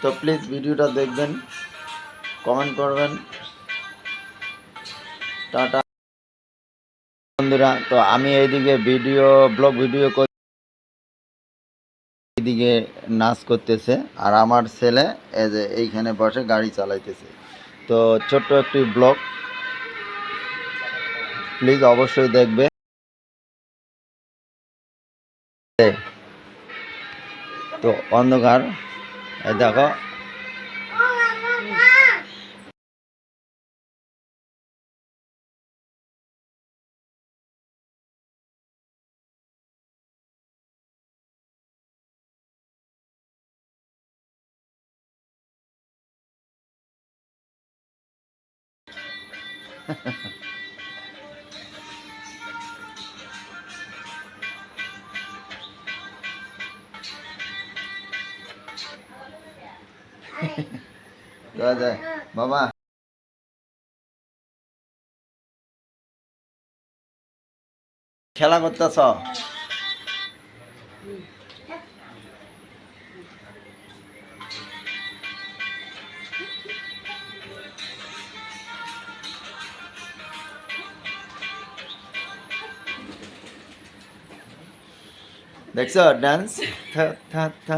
তো প্লিজ ভিডিওটা দেখবেন কমেন্ট করবেন। টাটা। বন্ধুরা, তো আমি এইদিকে ভিডিও ব্লগ ভিডিও এইদিকে নাচ করতেছে, আর আমার ছেলে এই যে এইখানে বসে গাড়ি চালাইতেছে। তো ছোট্ট একটি ব্লগ প্লিজ অবশ্যই দেখবে। তো অন্ধকার। এই দেখো দেওয়া যায় বাবা খেলা করতেছ দেখছ ডান্স থা থা থা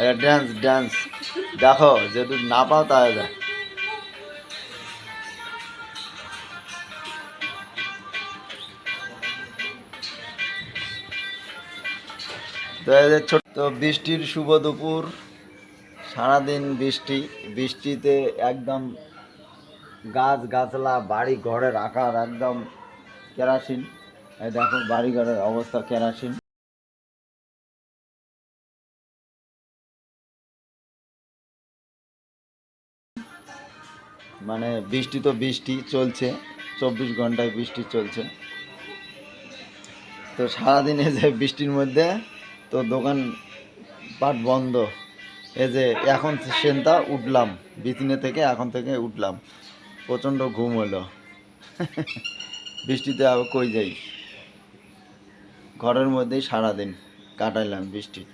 থা ড্যান্স ডান্স দেখো, যদি না পাও তাহলে তো এই যে ছোট্ট বৃষ্টির শুভ দুপুর। সারাদিন বৃষ্টি। বৃষ্টিতে একদম গাছ গাছলা বাড়ি ঘরের আকার একদম কেরাসিন। দেখো বাড়ি ঘরের অবস্থা কেরাসিন। মানে বৃষ্টি তো বৃষ্টি চলছে, চব্বিশ ঘন্টায় বৃষ্টি চলছে। তো সারাদিন যে বৃষ্টির মধ্যে তো দোকান পাট বন্ধ। এই যে এখন সেনটা উঠলাম বিতিনে থেকে এখন থেকে উঠলাম। প্রচণ্ড ঘুম হলো। বৃষ্টিতে আবার কই যাই। ঘরের মধ্যেই সারাদিন কাটাইলাম বৃষ্টি।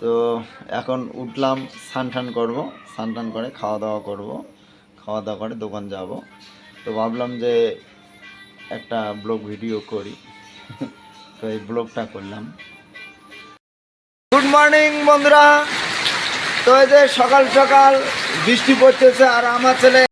তো এখন উঠলাম স্নান টান করব স্নান টান করে খাওয়া দাওয়া করব। খাওয়া দাওয়া করে দোকান যাব। তো ভাবলাম যে একটা ব্লগ ভিডিও করি। তো এই ব্লগটা করলাম। গুড মর্নিং বন্ধুরা। তো এই যে সকাল সকাল বৃষ্টি পড়তেছে আর আমার ছেলে